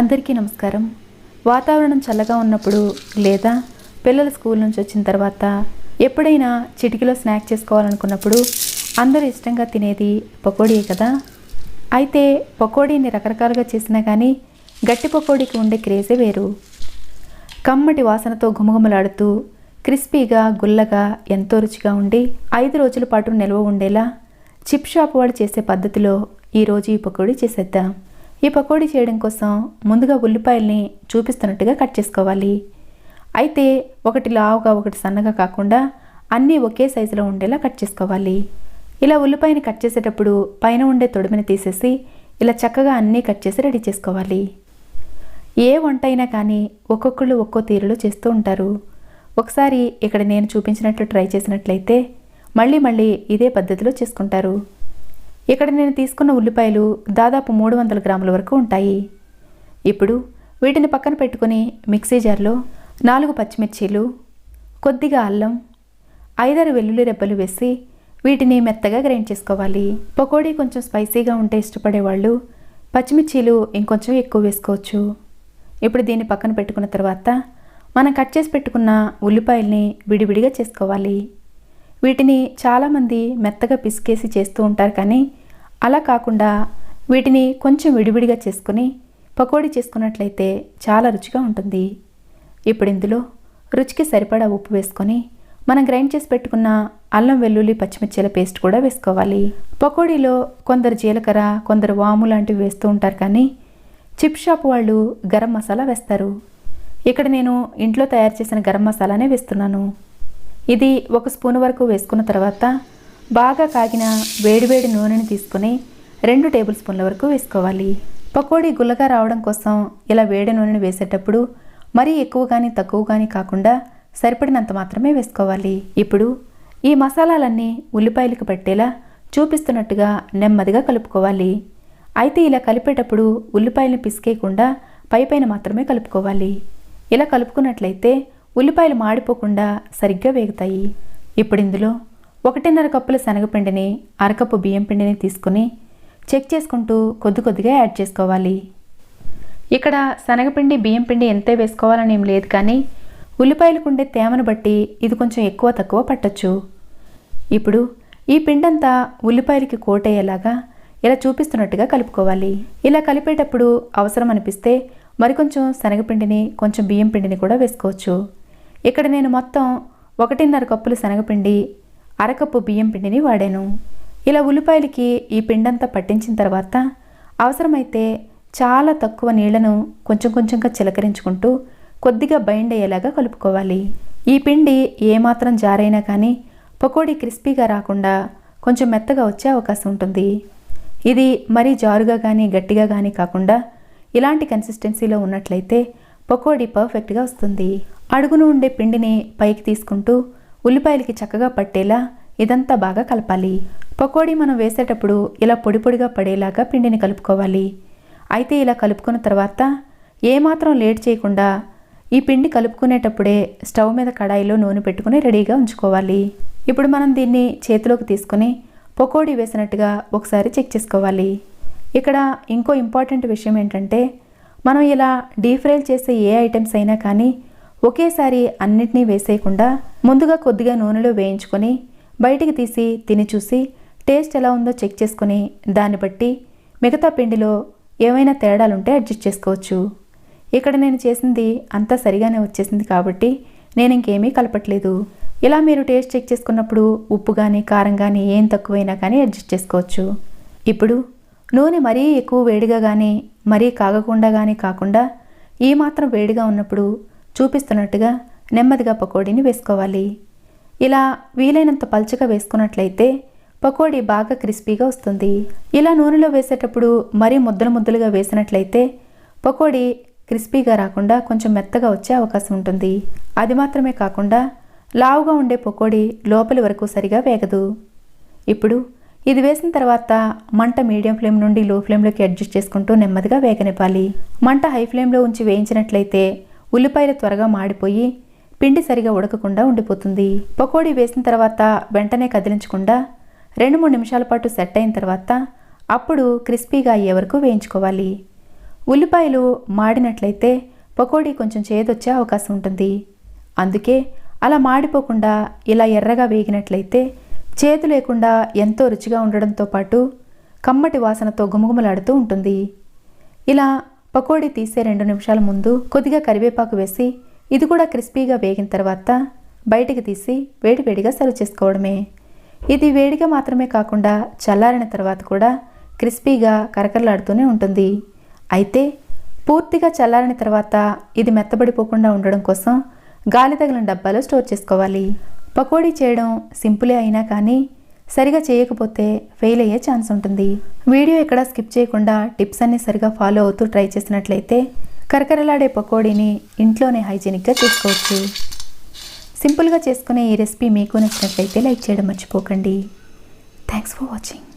అందరికీ నమస్కారం. వాతావరణం చల్లగా ఉన్నప్పుడు లేదా పిల్లలు స్కూల్ నుంచి వచ్చిన తర్వాత ఎప్పుడైనా చిటికలో స్నాక్ చేసుకోవాలనుకున్నప్పుడు అందరూ ఇష్టంగా తినేది పకోడీయే కదా? అయితే పకోడీని రకరకాలుగా చేసినా కానీ గట్టి పకోడీకి ఉండే క్రేజే వేరు. కమ్మటి వాసనతో ఘుమఘుమలాడుతూ క్రిస్పీగా గుల్లగా ఎంతో రుచిగా ఉండి ఐదు రోజుల పాటు నిల్వ ఉండేలా చిప్ షాప్ వాడు చేసే పద్ధతిలో ఈరోజు ఈ పకోడీ చేసేద్దాం. ఈ పకోడీ చేయడం కోసం ముందుగా ఉల్లిపాయల్ని చూపిస్తున్నట్టుగా కట్ చేసుకోవాలి. అయితే ఒకటి లావుగా ఒకటి సన్నగా కాకుండా అన్నీ ఒకే సైజులో ఉండేలా కట్ చేసుకోవాలి. ఇలా ఉల్లిపాయని కట్ చేసేటప్పుడు పైన ఉండే తొడిమిని తీసేసి ఇలా చక్కగా అన్నీ కట్ చేసి రెడీ చేసుకోవాలి. ఏ వంట అయినా కానీ ఒక్కొక్కళ్ళు ఒక్కో తీరులో చేస్తూ ఉంటారు. ఒకసారి ఇక్కడ నేను చూపించినట్లు ట్రై చేసినట్లయితే మళ్ళీ మళ్ళీ ఇదే పద్ధతిలో చేసుకుంటారు. ఇక్కడ నేను తీసుకున్న ఉల్లిపాయలు దాదాపు మూడు వందల గ్రాముల వరకు ఉంటాయి. ఇప్పుడు వీటిని పక్కన పెట్టుకుని మిక్సీ జార్లో నాలుగు పచ్చిమిర్చీలు కొద్దిగా అల్లం ఐదారు వెల్లుల్లి రెబ్బలు వేసి వీటిని మెత్తగా గ్రైండ్ చేసుకోవాలి. పకోడీ కొంచెం స్పైసీగా ఉంటే ఇష్టపడేవాళ్ళు పచ్చిమిర్చీలు ఇంకొంచెం ఎక్కువ వేసుకోవచ్చు. ఇప్పుడు దీన్ని పక్కన పెట్టుకున్న తర్వాత మనం కట్ చేసి పెట్టుకున్న ఉల్లిపాయల్ని విడివిడిగా చేసుకోవాలి. వీటిని చాలామంది మెత్తగా పిసికేసి చేస్తూ ఉంటారు కానీ అలా కాకుండా వీటిని కొంచెం విడివిడిగా చేసుకుని పకోడీ చేసుకున్నట్లయితే చాలా రుచిగా ఉంటుంది. ఇప్పుడు ఇందులో రుచికి సరిపడా ఉప్పు వేసుకొని మనం గ్రైండ్ చేసి పెట్టుకున్న అల్లం వెల్లుల్లి పచ్చిమిర్చిల పేస్ట్ కూడా వేసుకోవాలి. పకోడీలో కొందరు జీలకర్ర కొందరు వాము లాంటివి వేస్తూ ఉంటారు కానీ చిప్ షాప్ వాళ్ళు గరం మసాలా వేస్తారు. ఇక్కడ నేను ఇంట్లో తయారు చేసిన గరం మసాలానే వేస్తున్నాను. ఇది ఒక స్పూన్ వరకు వేసుకున్న తర్వాత బాగా కాగిన వేడివేడి నూనెని తీసుకొని రెండు టేబుల్ స్పూన్ల వరకు వేసుకోవాలి. పకోడీ గుల్లగా రావడం కోసం ఇలా వేడి నూనెని వేసేటప్పుడు మరీ ఎక్కువ కానీ తక్కువ కానీ కాకుండా సరిపడినంత మాత్రమే వేసుకోవాలి. ఇప్పుడు ఈ మసాలాలన్నీ ఉల్లిపాయలకు పట్టేలా చూపిస్తున్నట్టుగా నెమ్మదిగా కలుపుకోవాలి. అయితే ఇలా కలిపేటప్పుడు ఉల్లిపాయలను పిసికేయకుండా పైపైన మాత్రమే కలుపుకోవాలి. ఇలా కలుపుకున్నట్లయితే ఉల్లిపాయలు మాడిపోకుండా సరిగ్గా వేగుతాయి. ఇప్పుడు ఇందులో ఒకటిన్నర కప్పుల శనగపిండిని అరకప్పు బియ్యం పిండిని తీసుకుని చెక్ చేసుకుంటూ కొద్ది కొద్దిగా యాడ్ చేసుకోవాలి. ఇక్కడ శనగపిండి బియ్యం పిండి ఎంతే వేసుకోవాలని ఏం లేదు కానీ ఉల్లిపాయలకు ఉండే తేమను బట్టి ఇది కొంచెం ఎక్కువ తక్కువ పట్టొచ్చు. ఇప్పుడు ఈ పిండంతా ఉల్లిపాయలకి కోటయ్యేలాగా ఇలా చూపిస్తున్నట్టుగా కలుపుకోవాలి. ఇలా కలిపేటప్పుడు అవసరం అనిపిస్తే మరికొంచెం శనగపిండిని కొంచెం బియ్యం పిండిని కూడా వేసుకోవచ్చు. ఇక్కడ నేను మొత్తం ఒకటిన్నర కప్పులు శనగపిండి అరకప్పు బియ్యం పిండిని వాడాను. ఇలా ఉల్లిపాయలకి ఈ పిండంతా పట్టించిన తర్వాత అవసరమైతే చాలా తక్కువ నీళ్ళను కొంచెం కొంచెంగా చిలకరించుకుంటూ కొద్దిగా బైండ్ అయ్యేలాగా కలుపుకోవాలి. ఈ పిండి ఏమాత్రం జారైనా కానీ పకోడీ క్రిస్పీగా రాకుండా కొంచెం మెత్తగా వచ్చే అవకాశం ఉంటుంది. ఇది మరీ జారుగా కానీ గట్టిగా కానీ కాకుండా ఇలాంటి కన్సిస్టెన్సీలో ఉన్నట్లయితే పకోడీ పర్ఫెక్ట్గా వస్తుంది. అడుగును ఉండే పిండిని పైకి తీసుకుంటూ ఉల్లిపాయలకి చక్కగా పట్టేలా ఇదంతా బాగా కలపాలి. పకోడీ మనం వేసేటప్పుడు ఇలా పొడి పొడిగా పడేలాగా పిండిని కలుపుకోవాలి. అయితే ఇలా కలుపుకున్న తర్వాత ఏమాత్రం లేట్ చేయకుండా ఈ పిండి కలుపుకునేటప్పుడే స్టవ్ మీద కడాయిలో నూనె పెట్టుకుని రెడీగా ఉంచుకోవాలి. ఇప్పుడు మనం దీన్ని చేతిలోకి తీసుకుని పకోడీ వేసినట్టుగా ఒకసారి చెక్ చేసుకోవాలి. ఇక్కడ ఇంకో ఇంపార్టెంట్ విషయం ఏంటంటే మనం ఇలా డీప్ ఫ్రైల్ చేసే ఏ ఐటమ్స్ అయినా కానీ ఒకేసారి అన్నిటినీ వేసేయకుండా ముందుగా కొద్దిగా నూనెలో వేయించుకొని బయటికి తీసి తిని చూసి టేస్ట్ ఎలా ఉందో చెక్ చేసుకొని దాన్ని బట్టి మిగతా పిండిలో ఏమైనా తేడాలుంటే అడ్జస్ట్ చేసుకోవచ్చు. ఇక్కడ నేను చేసింది అంతా సరిగానే వచ్చేసింది కాబట్టి నేను ఇంకేమీ కలపట్లేదు. ఇలా మీరు టేస్ట్ చెక్ చేసుకున్నప్పుడు ఉప్పు కానీ కారం కానీ ఏం తక్కువైనా కానీ అడ్జస్ట్ చేసుకోవచ్చు. ఇప్పుడు నూనె మరీ ఎక్కువ వేడిగా కానీ మరీ కాగకుండా కానీ కాకుండా ఈ మాత్రం వేడిగా ఉన్నప్పుడు చూపిస్తున్నట్టుగా నెమ్మదిగా పకోడీని వేసుకోవాలి. ఇలా వీలైనంత పల్చగా వేసుకున్నట్లయితే పకోడీ బాగా క్రిస్పీగా వస్తుంది. ఇలా నూనెలో వేసేటప్పుడు మరీ ముద్దలు ముద్దలుగా వేసినట్లయితే పకోడీ క్రిస్పీగా రాకుండా కొంచెం మెత్తగా వచ్చే అవకాశం ఉంటుంది. అది మాత్రమే కాకుండా లావుగా ఉండే పకోడీ లోపలి వరకు సరిగా వేగదు. ఇప్పుడు ఇది వేసిన తర్వాత మంట మీడియం ఫ్లేమ్ నుండి లో ఫ్లేమ్లోకి అడ్జస్ట్ చేసుకుంటూ నెమ్మదిగా వేగనివ్వాలి. మంట హై ఫ్లేమ్లో ఉంచి వేయించినట్లయితే ఉల్లిపాయలు త్వరగా మాడిపోయి పిండి సరిగా ఉడకకుండా ఉండిపోతుంది. పకోడీ వేసిన తర్వాత వెంటనే కదిలించకుండా రెండు మూడు నిమిషాల పాటు సెట్ అయిన తర్వాత అప్పుడు క్రిస్పీగా అయ్యే వరకు వేయించుకోవాలి. ఉల్లిపాయలు మాడినట్లయితే పకోడీ కొంచెం చేదొచ్చే అవకాశం ఉంటుంది. అందుకే అలా మాడిపోకుండా ఇలా ఎర్రగా వేగినట్లయితే చేదు లేకుండా ఎంతో రుచిగా ఉండడంతో పాటు కమ్మటి వాసనతో గుమగుమలాడుతూ ఉంటుంది. ఇలా పకోడీ తీసే రెండు నిమిషాల ముందు కొద్దిగా కరివేపాకు వేసి ఇది కూడా క్రిస్పీగా వేగిన తర్వాత బయటికి తీసి వేడివేడిగా సర్వ్ చేసుకోవడమే. ఇది వేడిగా మాత్రమే కాకుండా చల్లారిన తర్వాత కూడా క్రిస్పీగా కరకరలాడుతూనే ఉంటుంది. అయితే పూర్తిగా చల్లారిన తర్వాత ఇది మెత్తబడిపోకుండా ఉండడం కోసం గాలి తగిలిన డబ్బాలో స్టోర్ చేసుకోవాలి. పకోడీ చేయడం సింపులే అయినా కానీ సరిగా చేయకపోతే ఫెయిల్ అయ్యే ఛాన్స్ ఉంటుంది. వీడియో ఎక్కడ స్కిప్ చేయకుండా టిప్స్ అన్ని సరిగా ఫాలో అవుతూ ట్రై చేసినట్లయితే కరకరలాడే పకోడీని ఇంట్లోనే హైజీనిక్గా చేసుకోవచ్చు. సింపుల్గా చేసుకునే ఈ రెసిపీ మీకు నచ్చినట్లయితే లైక్ చేయడం మర్చిపోకండి. Thanks for watching